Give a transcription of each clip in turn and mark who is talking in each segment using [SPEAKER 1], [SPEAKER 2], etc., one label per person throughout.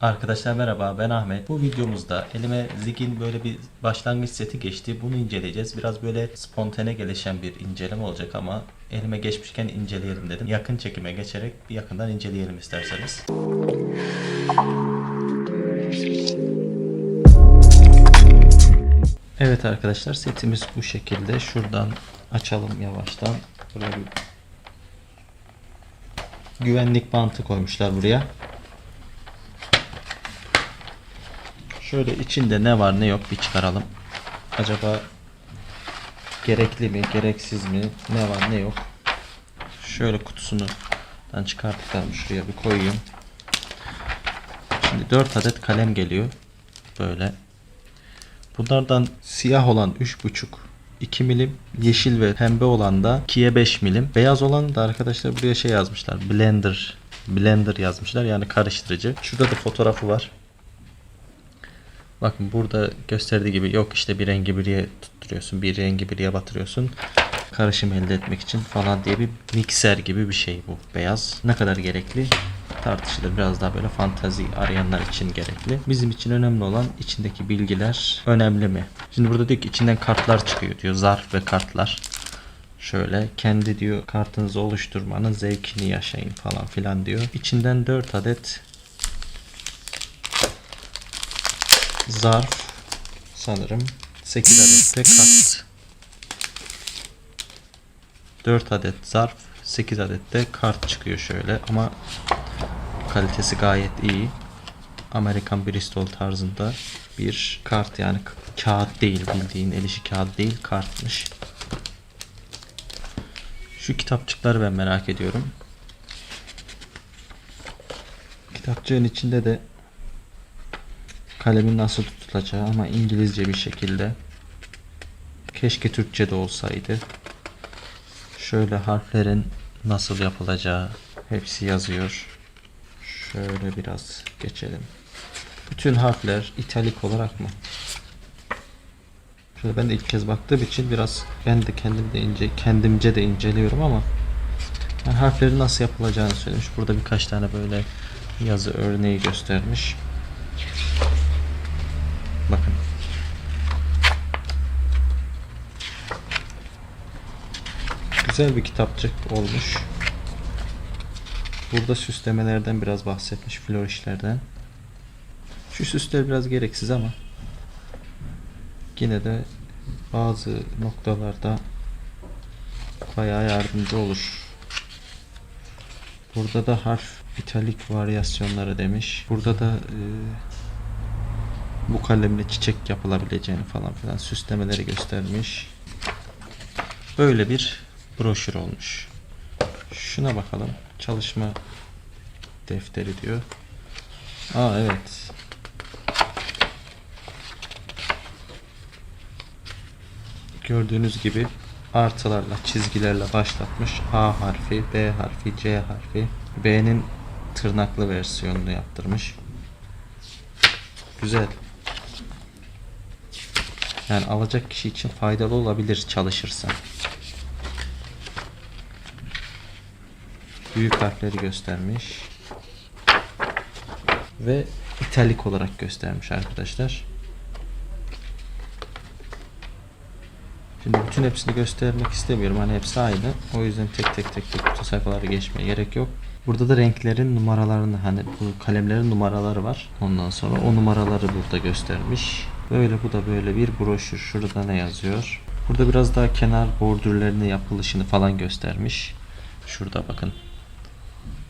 [SPEAKER 1] Arkadaşlar merhaba ben Ahmet. Bu videomuzda elime Zig'in böyle bir başlangıç seti geçti. Bunu inceleyeceğiz. Biraz böyle spontane gelişen bir inceleme olacak ama elime geçmişken inceleyelim dedim. Yakın çekime geçerek bir yakından inceleyelim isterseniz. Evet arkadaşlar setimiz bu şekilde. Şuradan açalım yavaştan. Buraya bir güvenlik bantı koymuşlar buraya. Şöyle içinde ne var ne yok bir çıkaralım. Acaba gerekli mi, gereksiz mi, ne var ne yok. Şöyle kutusunu ben çıkarttıklarımı şuraya bir koyayım. Şimdi 4 adet kalem geliyor. Böyle. Bunlardan siyah olan 3.5 2 milim, yeşil ve pembe olan da 2'ye 5 milim. Beyaz olan da arkadaşlar buraya şey yazmışlar. Blender. Blender yazmışlar yani karıştırıcı. Şurada da fotoğrafı var. Bakın burada gösterdiği gibi yok işte bir rengi biriye tutturuyorsun, bir rengi biriye batırıyorsun. Karışım elde etmek için falan diye bir mikser gibi bir şey bu beyaz. Ne kadar gerekli tartışılır. Biraz daha böyle fantazi arayanlar için gerekli. Bizim için önemli olan içindeki bilgiler önemli mi? Şimdi burada diyor ki içinden kartlar çıkıyor diyor. Zarf ve kartlar. Şöyle kendi diyor kartınızı oluşturmanın zevkini yaşayın falan filan diyor. İçinden 4 adet zarf sanırım 8 adet de kart 4 adet zarf 8 adet de kart çıkıyor şöyle ama kalitesi gayet iyi. Amerikan Bristol tarzında bir kart yani kağıt değil bildiğin el işi kağıt değil kartmış. Şu kitapçıkları ben merak ediyorum. Kitapçığın içinde de kalemin nasıl tutulacağı ama İngilizce bir şekilde. Keşke Türkçe de olsaydı. Şöyle harflerin nasıl yapılacağı hepsi yazıyor. Şöyle biraz geçelim. Bütün harfler italik olarak mı? Şöyle ben de ilk kez baktığım için biraz ben de kendim de ince kendimce de inceliyorum ama yani harflerin nasıl yapılacağını söylemiş. Burada birkaç tane böyle yazı örneği göstermiş. Bakın. Güzel bir kitapçık olmuş. Burada süslemelerden biraz bahsetmiş, florişlerden. Şu süsler biraz gereksiz ama yine de bazı noktalarda bayağı yardımcı olur. Burada da harf italik varyasyonları demiş. Burada da e, bu kalemle çiçek yapılabileceğini falan filan süslemeleri göstermiş. Böyle bir broşür olmuş. Şuna bakalım. Çalışma defteri diyor. Aa evet. Gördüğünüz gibi artılarla, çizgilerle başlatmış. A harfi, B harfi, C harfi. B'nin tırnaklı versiyonunu yaptırmış. Güzel. Yani alacak kişi için faydalı olabilir çalışırsa. Büyük harfleri göstermiş. Ve italik olarak göstermiş arkadaşlar. Şimdi bütün hepsini göstermek istemiyorum. Hani hepsi aynı. O yüzden tek tek tek tek bütün sayfaları geçmeye gerek yok. Burada da renklerin numaralarını hani bu kalemlerin numaraları var. Ondan sonra o numaraları burada göstermiş. Böyle bu da böyle bir broşür. Şurada ne yazıyor? Burada biraz daha kenar bordürlerini yapılışını falan göstermiş. Şurada bakın.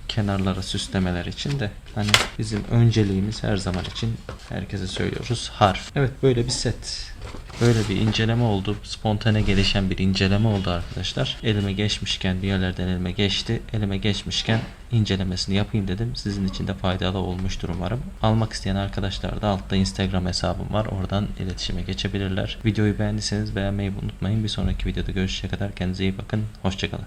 [SPEAKER 1] Kenarlara süslemeler için de hani bizim önceliğimiz her zaman için herkese söylüyoruz harf. Evet böyle bir set. Böyle bir inceleme oldu. Spontane gelişen bir inceleme oldu arkadaşlar. Elime geçmişken bir yerlerden elime geçti. Elime geçmişken incelemesini yapayım dedim. Sizin için de faydalı olmuştur umarım. Almak isteyen arkadaşlar da altta Instagram hesabım var. Oradan iletişime geçebilirler. Videoyu beğendiyseniz beğenmeyi unutmayın. Bir sonraki videoda görüşecek kadar kendinize iyi bakın. Hoşçakalın.